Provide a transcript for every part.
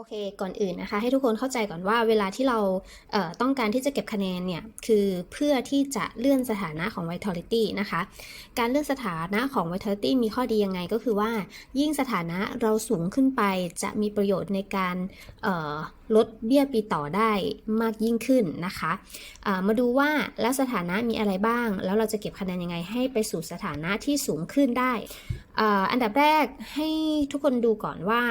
โอเค ก่อนอื่นนะคะ ให้ทุกคนเข้าใจก่อนว่าเวลาที่เราเต้องการที่จะเก็บคะแนนเนี่ย คือเพื่อที่จะเลื่อนสถานะของ Vitality นะคะ การเลื่อนสถานะของ Vitality มีข้อดียังไงก็คือว่า ยิ่งสถานะเราสูงขึ้นไปจะมีประโยชน์ในการลดเบี้ยปีต่อได้มากยิ่งขึ้นนะคะามาดูว่าแล้วสถานะมีอะไรบ้าง แล้วเราจะเก็บคะแนนยังไงให้ไปสู่สถานะที่สูงขึ้นได้ออันดับแรกให้ทุกคนดูก่อนว่า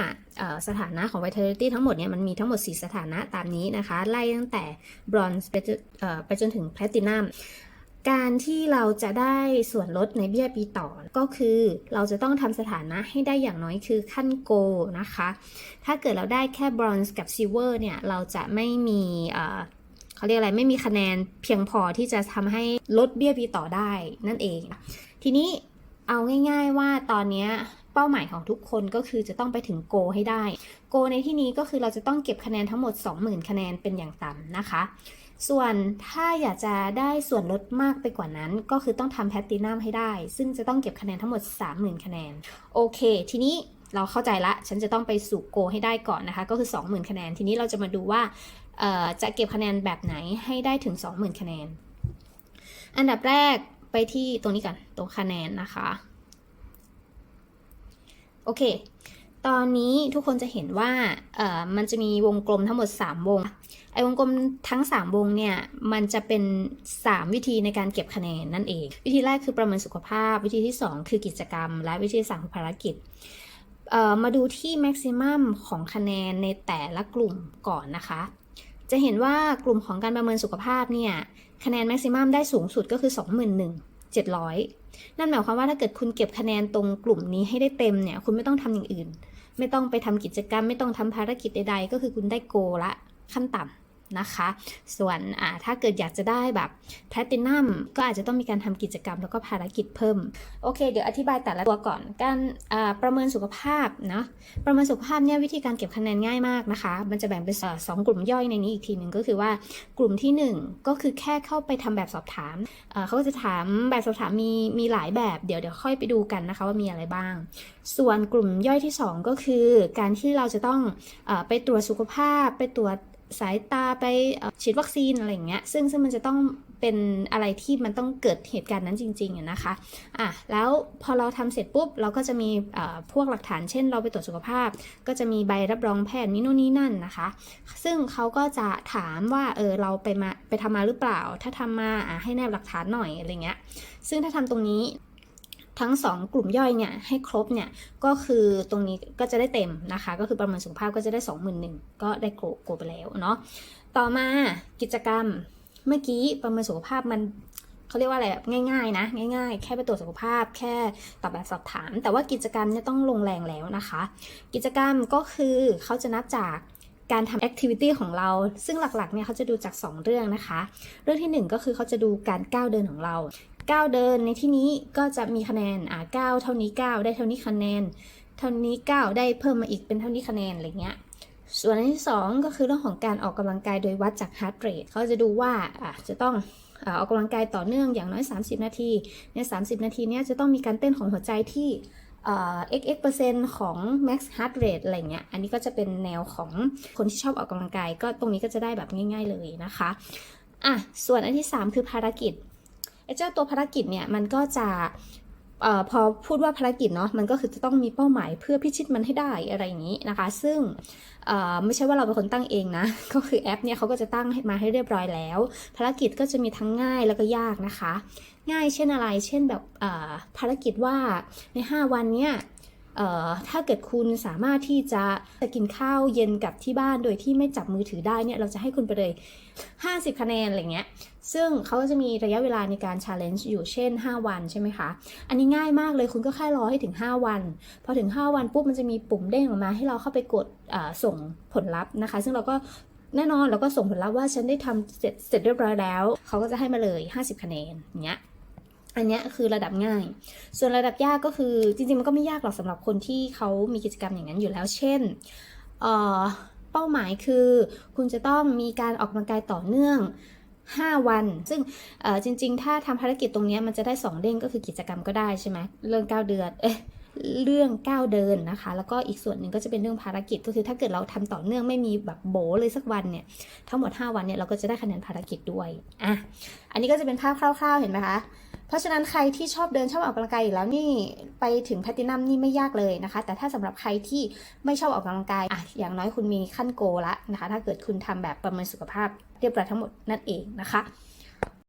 สถานะของ Vitality ทั้งหมดเนี่ยมันมีทั้งหมด 4 สถานะตามนี้นะคะ ไล่ตั้งแต่ Bronze ไปจนเอ่อไปจนถึง Platinum การที่เราจะได้ส่วนลดในเบี้ยปีต่อ ก็คือเราจะต้องทำสถานะให้ได้อย่างน้อยคือขั้นโกนะคะ ถ้าเกิดเราได้แค่ Bronze กับ Silver เนี่ย เราจะไม่มีเขาเรียกอะไรไม่มีคะแนนเพียงพอที่จะทำให้ลดเบี้ยปีต่อได้นั่นเอง ทีนี้เอาง่าย ๆว่าตอนเนี้ย เป้าหมายของทุกคนก็คือจะต้องไปถึงโกให้ได้ โกในที่นี้ก็คือเราจะต้องเก็บคะแนนทั้งหมด 20,000 คะแนนเป็นอย่างต่ำนะคะ ส่วนถ้าอยากจะได้ส่วนลดมากไปกว่านั้น ก็คือต้องทำแพตตินัมให้ได้ ซึ่งจะต้องเก็บคะแนนทั้งหมด 30,000 คะแนน โอเค ทีนี้เราเข้าใจละ ฉันจะต้องไปสู่โกให้ได้ก่อนนะคะ ก็คือ 20,000 คะแนน ทีนี้เราจะมาดูว่าจะเก็บคะแนนแบบไหนให้ได้ถึง 20,000 คะแนน อันดับแรกไปที่ตรงนี้ก่อนตรงคะแนนนะคะ โอเค ตอนนี้ทุกคนจะเห็นว่าเอ่อมันจะมีวงกลมทั้งหมด 3 วง ไอ้วงกลมทั้ง 3 วงเนี่ย มันจะเป็น 3 วิธีในการเก็บคะแนนนั่นเอง วิธีแรกคือประเมินสุขภาพ วิธีที่ 2 คือกิจกรรม และวิธีที่สามคือภารกิจเอ่อมาดูที่แม็กซิมัมของคะแนนในแต่ละกลุ่มก่อนนะคะ จะเห็นว่ากลุ่มของการประเมินสุขภาพเนี่ย คะแนนแม็กซิมัมได้สูงสุดก็คือ 700 นั่นหมายความว่าถ้าเกิดคุณเก็บคะแนนตรงกลุ่มนี้ให้ได้เต็มเนี่ย คุณไม่ต้องทำอย่างอื่น ไม่ต้องไปทำกิจกรรม ไม่ต้องทำภารกิจใดๆ ก็คือคุณได้โกละขั้นต่ำ นะคะ ส่วนถ้าเกิดอยากจะได้แบบแพลตินัมก็อาจจะต้องมีการทำกิจกรรมแล้วก็ภารกิจเพิ่ม โอเค เดี๋ยวอธิบายแต่ละตัวก่อน การประเมินสุขภาพเนาะประเมินสุขภาพเนี่ยวิธีการเก็บคะแนนง่ายมากนะคะ มันจะแบ่งเป็นสองกลุ่มย่อยในนี้อีกทีหนึ่งก็คือว่ากลุ่มที่หนึ่งก็คือแค่เข้าไปทำแบบสอบถามเขาก็จะถามแบบสอบถามมีมีหลายแบบเดี๋ยวเดี๋ยวค่อยไปดูกันนะคะว่ามีอะไรบ้าง ส่วนกลุ่มย่อยที่ 2 ก็คือการที่เราจะต้องอไปตรวจสุขภาพไปตรวจ สายตาไปฉีดวัคซีนอะไรอย่างเงี้ยซึ่งซึ่งมันจะต้องเป็นอะไรที่มันต้องเกิดเหตุการณ์นั้นจริงๆนะคะอะแล้วพอเราทำเสร็จปุ๊บ เราก็จะมีพวกหลักฐานเช่น เราไปตรวจสุขภาพ ก็จะมีใบรับรองแพทย์นี่นู่นนี่นั่นนะคะ ซึ่งเขาก็จะถามว่าเออเราไปมาไปทำมาหรือเปล่า ถ้าทำมาอะให้แนบหลักฐานหน่อยอะไรเงี้ยซึ่งถ้าทำตรงนี้ ทั้ง 2 กลุ่มย่อยเนี่ยให้ครบเนี่ยก็คือตรงนี้ก็จะได้เต็มนะคะ ก็คือประเมินสุขภาพก็จะได้ 21,000ก็ได้โกโกไปแล้วเนาะต่อมากิจกรรมเมื่อกี้ประเมินสุขภาพมันเขาเรียกว่าอะไรแบบง่ายๆนะง่ายๆ แค่ไปตรวจสุขภาพแค่ตอบแบบสอบถาม แต่ว่ากิจกรรมเนี่ยต้องลงแรงแล้วนะคะ กิจกรรมก็คือเขาจะนับจาก การทำแอคทิวิตี้ของเรา ซึ่งหลักๆเนี่ยเขาจะดูจาก 2 เรื่องนะคะ เรื่องที่ 1 ก็คือเขาจะดูการก้าวเดินของเราก้าวเดินในที่นี้ก็จะมีคะแนนอ่าก้าวเท่านี้ก้าวได้เท่านี้คะแนน เท่านี้ก้าวได้เพิ่มมาอีกเป็นเท่านี้คะแนนอะไรเงี้ยส่วนอันที่ 2 ก็คือเรื่องของการออกกำลังกายโดยวัดจากฮาร์ดเรทเขาจะดูว่าอ่าจะต้องอ่าออกกำลังกายต่อเนื่องอย่างน้อย 30 นาที ใน 30 นาทีเนี้ยจะต้องมีการเต้นของหัวใจที่ xx เปอร์เซ็นต์ของ max heart rate อะไรเงี้ย อันนี้ก็จะเป็นแนวของคนที่ชอบออกกำลังกาย ก็ตรงนี้ก็จะได้แบบง่าย ๆเลยนะคะ อะ ส่วนอันที่ 3 คือภารกิจไอ้เจ้าตัวภารกิจเนี่ย มันก็จะ อพอพูดว่าภารกิจเนาะมันก็คือจะต้องมีเป้าหมายเพื่อพิชิตมันให้ได้อะไรอย่างนี้นะคะ ซึ่งไม่ใช่ว่าเราเป็นคนตั้งเองนะ ก็คือแอปเนี่ยเขาก็จะตั้งมาให้เรียบร้อยแล้ว ภารกิจก็จะมีทั้งง่ายแล้วก็ยากนะคะ ง่ายเช่นอะไร เช่นแบบภารกิจว่าใน 5 วันเนี้ย ถ้าเกิดคุณสามารถที่จะจะกินข้าวเย็นกับที่บ้านโดยที่ไม่จับมือถือได้เนี่ยเราจะให้คุณไปเลย 50 คะแนนอะไรเงี้ยซึ่งเขาก็จะมีระยะเวลาในการ challenge อยู่เช่น 5 วันใช่ไหมคะ อันนี้ง่ายมากเลยคุณก็แค่รอให้ถึง 5 วัน พอถึง 5 วันปุ๊บมันจะมีปุ่มเด้งออกมาให้เราเข้าไปกดส่งผลลัพธ์นะคะ ซึ่งเราก็แน่นอนเราก็ส่งผลลัพธ์ว่าฉันได้ทำเสร็จเสร็จเรียบร้อยแล้ว เขาก็จะให้มาเลย 50 คะแนนเงี้ย อันนี้คือระดับง่าย ส่วนระดับยากก็คือจริงๆมันก็ไม่ยากหรอกสำหรับคนที่เขามีกิจกรรมอย่างนั้นอยู่แล้ว เช่นเป้าหมายคือคุณจะต้องมีการออกกำลังกายต่อเนื่อง 5 วัน ซึ่งจริง ๆ ถ้าทำภารกิจตรงนี้มันจะได้ 2 เด้งก็คือกิจกรรมก็ได้ใช่ไหมเรื่อง 9 เดือน เอ๊ะเรื่องก้าวเดินนะคะ แล้วก็อีกส่วนหนึ่งก็จะเป็นเรื่องภารกิจก็คือถ้าเกิดเราทำต่อเนื่องไม่มีแบบโบเลยสักวันเนี่ยทั้งหมด 5 วันเนี่ยเราก็จะได้คะแนนภารกิจด้วยอะอันนี้ก็จะเป็นภาพคร่าว ๆ เห็นไหมคะ เพราะฉะนั้นใครที่ชอบเดินชอบออกกำลังกายอยู่แล้วนี่ไปถึงแพลตินัมนี่ไม่ยากเลยนะคะ แต่ถ้าสำหรับใครที่ไม่ชอบออกกำลังกายอะอย่างน้อยคุณมีขั้นโกละนะคะ ถ้าเกิดคุณทำแบบประเมินสุขภาพเรียบร้อยทั้งหมดนั่นเองนะคะ